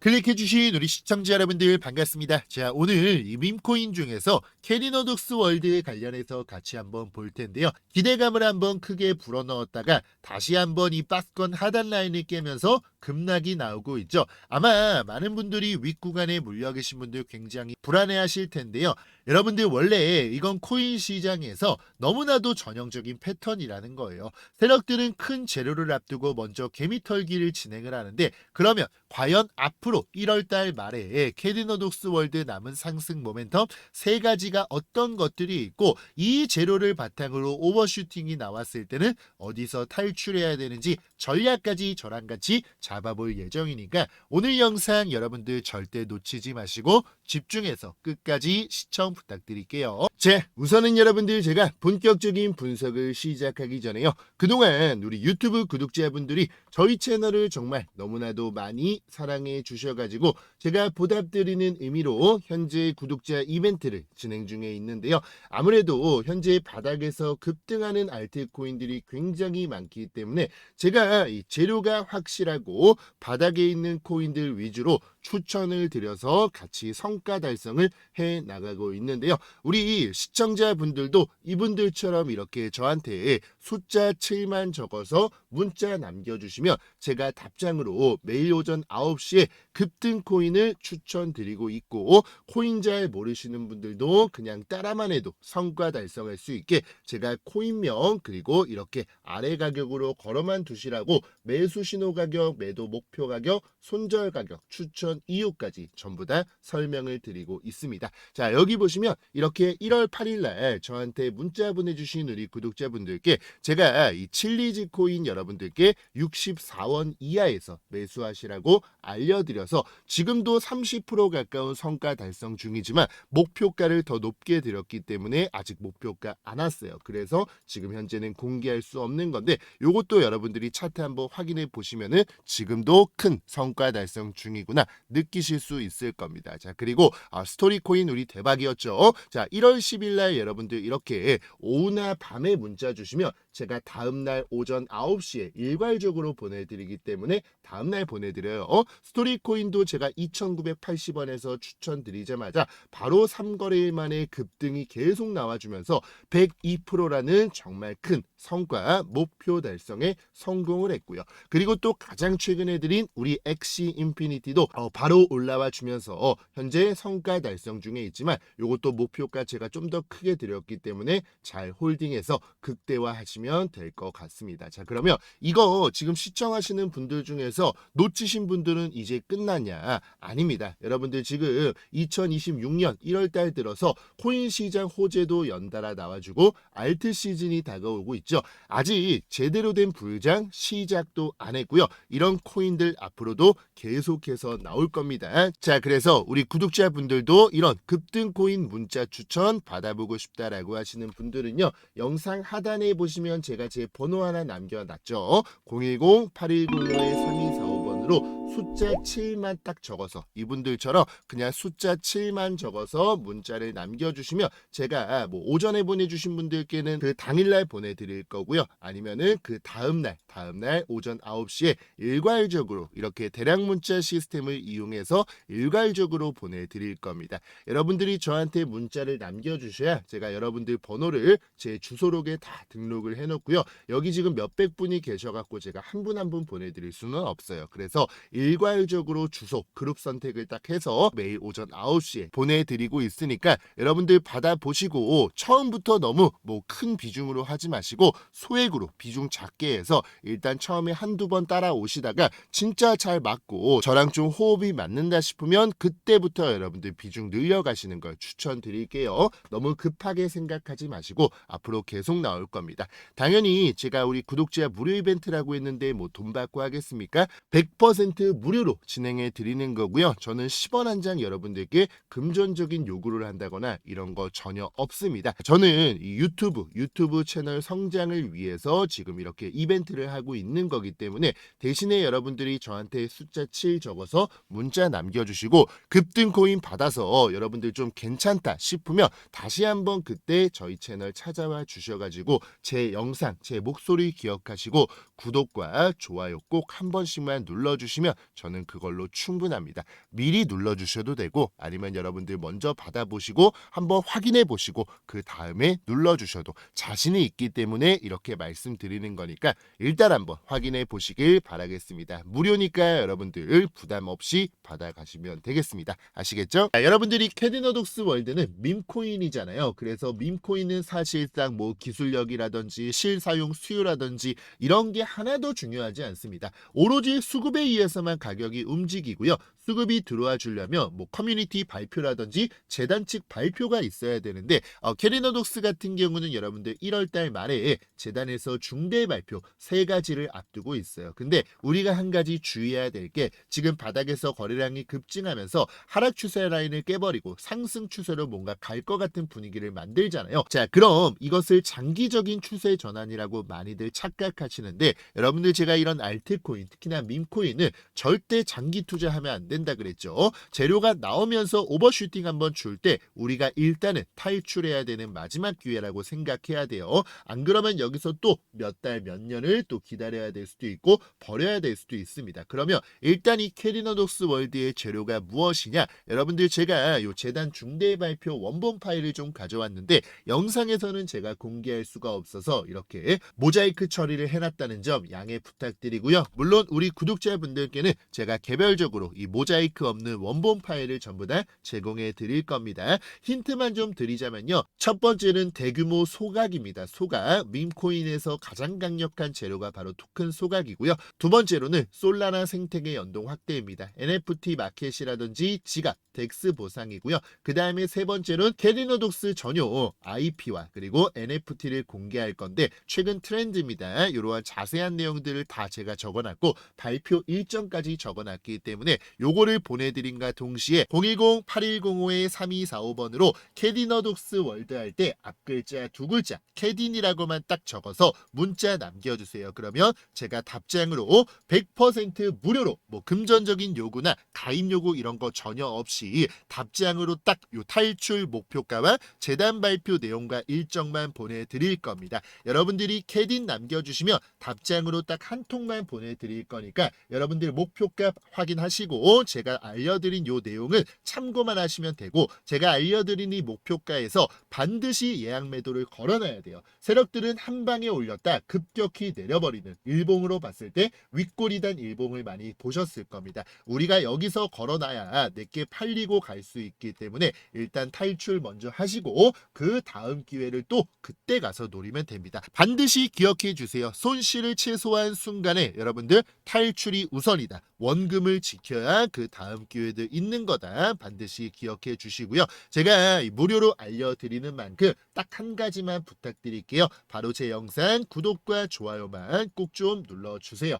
클릭해주신 우리 시청자 여러분들 반갑습니다. 자, 오늘 이 밈코인 중에서 캐리너독스 월드에 관련해서 같이 한번 볼 텐데요. 기대감을 한번 크게 불어넣었다가 다시 한번 이 박스권 하단 라인을 깨면서 급락이 나오고 있죠. 아마 많은 분들이 윗구간에 물려 계신 분들 굉장히 불안해 하실 텐데요. 여러분들 원래 이건 코인 시장에서 너무나도 전형적인 패턴이라는 거예요. 세력들은 큰 재료를 앞두고 먼저 개미털기를 진행을 하는데 그러면 과연 앞으로 1월달 말에 캐리너독스 월드 남은 상승 모멘텀 세 가지가 어떤 것들이 있고 이 재료를 바탕으로 오버슈팅이 나왔을 때는 어디서 탈출해야 되는지 전략까지 저랑 같이 잡아볼 예정이니까 오늘 영상 여러분들 절대 놓치지 마시고 집중해서 끝까지 시청 부탁드릴게요. 자, 우선은 여러분들 제가 본격적인 분석을 시작하기 전에요. 그동안 우리 유튜브 구독자분들이 저희 채널을 정말 너무나도 많이 사랑해 주셔가지고 제가 보답드리는 의미로 현재 구독자 이벤트를 진행 중에 있는데요. 아무래도 현재 바닥에서 급등하는 알트코인들이 굉장히 많기 때문에 제가 이 재료가 확실하고 바닥에 있는 코인들 위주로 추천을 드려서 같이 성과 달성을 해 나가고 있는데요. 우리 시청자분들도 이분들처럼 이렇게 저한테 숫자 7만 적어서 문자 남겨주시면 제가 답장으로 매일 오전 9시에 급등 코인을 추천드리고 있고 코인 잘 모르시는 분들도 그냥 따라만 해도 성과 달성할 수 있게 제가 코인명 그리고 이렇게 아래 가격으로 걸어만 두시라고 매수 신호 가격, 매도 목표 가격, 손절 가격, 추천 이유까지 전부 다 설명을 드리고 있습니다. 자, 여기 보시면 이렇게 1월 8일 날 저한테 문자 보내주신 우리 구독자분들께 제가 이 칠리지 코인 여러분들께 64원 이하에서 매수하시라고 알려드려서 지금도 30% 가까운 성과 달성 중이지만 목표가를 더 높게 드렸기 때문에 아직 목표가 안 왔어요. 그래서 지금 현재는 공개할 수 없는 건데 요것도 여러분들이 차트 한번 확인해 보시면은 지금도 큰 성과 달성 중이구나 느끼실 수 있을 겁니다. 자 그리고 아, 스토리 코인 우리 대박이었죠. 자 1월 10일 날 여러분들 이렇게 오후나 밤에 문자 주시면 제가 다음 날 오전 9시에 일괄적으로 보내드리기 때문에 다음 날 보내드려요. 어? 스토리 코인도 제가 2,980원에서 추천드리자마자 바로 3거래일 만에 급등이 계속 나와주면서 102%라는 정말 큰 성과 목표 달성에 성공을 했고요. 그리고 또 가장 최근에 드린 우리 엑시 인피니티도 어, 바로 올라와 주면서 어, 현재 성과 달성 중에 있지만 이것도 목표가 제가 좀 더 크게 드렸기 때문에 잘 홀딩해서 극대화하시면 될 것 같습니다. 자 그러면 이거 지금 시청하시는 분들 중에서 놓치신 분들은 이제 끝났냐? 아닙니다. 여러분들 지금 2026년 1월 달 들어서 코인 시장 호재도 연달아 나와주고 알트 시즌이 다가오고 있죠. 아직 제대로 된 불장 시작도 안 했고요. 이런 코인들 앞으로도 계속해서 나올 겁니다. 자, 그래서 우리 구독자분들도 이런 급등 코인 문자 추천 받아보고 싶다라고 하시는 분들은요. 영상 하단에 보시면 제가 제 번호 하나 남겨놨죠. 010-8105-3245번으로 숫자 7만 딱 적어서 이분들처럼 그냥 숫자 7만 적어서 문자를 남겨주시면 제가 뭐 오전에 보내주신 분들께는 그 당일날 보내드릴 거고요. 아니면은 그 다음날, 다음날 오전 9시에 일괄적으로 이렇게 대량 문자 시스템을 이용해서 일괄적으로 보내드릴 겁니다. 여러분들이 저한테 문자를 남겨주셔야 제가 여러분들 번호를 제 주소록에 다 등록을 해놓고요. 여기 지금 몇백 분이 계셔갖고 제가 한 분 한 분 보내드릴 수는 없어요. 그래서 일괄적으로 주소, 그룹 선택을 딱 해서 매일 오전 9시에 보내드리고 있으니까 여러분들 받아보시고 처음부터 너무 뭐 큰 비중으로 하지 마시고 소액으로 비중 작게 해서 일단 처음에 한두 번 따라오시다가 진짜 잘 맞고 저랑 좀 호흡이 맞는다 싶으면 그때부터 여러분들 비중 늘려가시는 걸 추천드릴게요. 너무 급하게 생각하지 마시고 앞으로 계속 나올 겁니다. 당연히 제가 우리 구독자 무료 이벤트라고 했는데 뭐 돈 받고 하겠습니까? 100% 무료로 진행해 드리는 거고요. 저는 10원 한 장 여러분들께 금전적인 요구를 한다거나 이런 거 전혀 없습니다. 저는 이 유튜브 유튜브 채널 성장을 위해서 지금 이렇게 이벤트를 하고 있는 거기 때문에 대신에 여러분들이 저한테 숫자 7 적어서 문자 남겨주시고 급등 코인 받아서 여러분들 좀 괜찮다 싶으면 다시 한번 그때 저희 채널 찾아와 주셔가지고 제 영상 제 목소리 기억하시고 구독과 좋아요 꼭 한 번씩만 눌러주시면 저는 그걸로 충분합니다. 미리 눌러 주셔도 되고 아니면 여러분들 먼저 받아보시고 한번 확인해 보시고 그 다음에 눌러 주셔도 자신이 있기 때문에 이렇게 말씀드리는 거니까 일단 한번 확인해 보시길 바라겠습니다. 무료니까 여러분들 부담 없이 받아가시면 되겠습니다. 아시겠죠? 자, 여러분들이 캐디너독스 월드는 밈코인이잖아요. 그래서 밈코인은 사실상 뭐 기술력이라든지 실사용 수요라든지 이런 게 하나도 중요하지 않습니다. 오로지 수급에 의해서 만 가격이 움직이고요. 수급이 들어와 주려면 뭐 커뮤니티 발표라든지 재단 측 발표가 있어야 되는데 어, 캐리너독스 같은 경우는 여러분들 1월달 말에 재단에서 중대 발표 세 가지를 앞두고 있어요. 근데 우리가 한 가지 주의해야 될 게 지금 바닥에서 거래량이 급증하면서 하락 추세 라인을 깨버리고 상승 추세로 뭔가 갈 것 같은 분위기를 만들잖아요. 자, 그럼 이것을 장기적인 추세 전환이라고 많이들 착각하시는데 여러분들 제가 이런 알트코인 특히나 밈코인은 절대 장기 투자하면 안 된다 그랬죠. 재료가 나오면서 오버슈팅 한번 줄 때 우리가 일단은 탈출해야 되는 마지막 기회라고 생각해야 돼요. 안 그러면 여기서 또 몇 달, 몇 년을 또 기다려야 될 수도 있고 버려야 될 수도 있습니다. 그러면 일단 이 캐리너독스 월드의 재료가 무엇이냐? 여러분들 제가 요 재단 중대 발표 원본 파일을 좀 가져왔는데 영상에서는 제가 공개할 수가 없어서 이렇게 모자이크 처리를 해놨다는 점 양해 부탁드리고요. 물론 우리 구독자분들께는 제가 개별적으로 이 모자이크 없는 원본 파일을 전부 다 제공해 드릴 겁니다. 힌트만 좀 드리자면요. 첫 번째는 대규모 소각입니다. 소각. 밈코인에서 가장 강력한 재료가 바로 토큰 소각이고요. 두 번째로는 솔라나 생태계 연동 확대입니다. NFT 마켓이라든지 지갑, 덱스 보상이고요. 그 다음에 세 번째로는 캐리노독스 전용 IP와 그리고 NFT를 공개할 건데 최근 트렌드입니다. 이러한 자세한 내용들을 다 제가 적어놨고 발표 일정까지 적어놨기 때문에 요 거를 보내드린과 동시에 010-8105-3245번으로 캐디너독스 월드 할 때 앞글자 두 글자 캐딘이라고만 딱 적어서 문자 남겨주세요. 그러면 제가 답장으로 100% 무료로 뭐 금전적인 요구나 가입 요구 이런 거 전혀 없이 답장으로 딱 요 탈출 목표가와 재단 발표 내용과 일정만 보내드릴 겁니다. 여러분들이 캐딘 남겨주시면 답장으로 딱 한 통만 보내드릴 거니까 여러분들 목표가 확인하시고 제가 알려드린 요 내용은 참고만 하시면 되고 제가 알려드린 이 목표가에서 반드시 예약 매도를 걸어놔야 돼요. 세력들은 한 방에 올렸다 급격히 내려버리는 일봉으로 봤을 때 윗골이단 일봉을 많이 보셨을 겁니다. 우리가 여기서 걸어놔야 내게 팔리고 갈 수 있기 때문에 일단 탈출 먼저 하시고 그 다음 기회를 또 그때 가서 노리면 됩니다. 반드시 기억해 주세요. 손실을 최소화한 순간에 여러분들 탈출이 우선이다. 원금을 지켜야 그 다음 기회도 있는 거다. 반드시 기억해 주시고요. 제가 이 무료로 알려드리는 만큼 딱 한 가지만 부탁드릴게요. 바로 제 영상 구독과 좋아요만 꼭 좀 눌러주세요.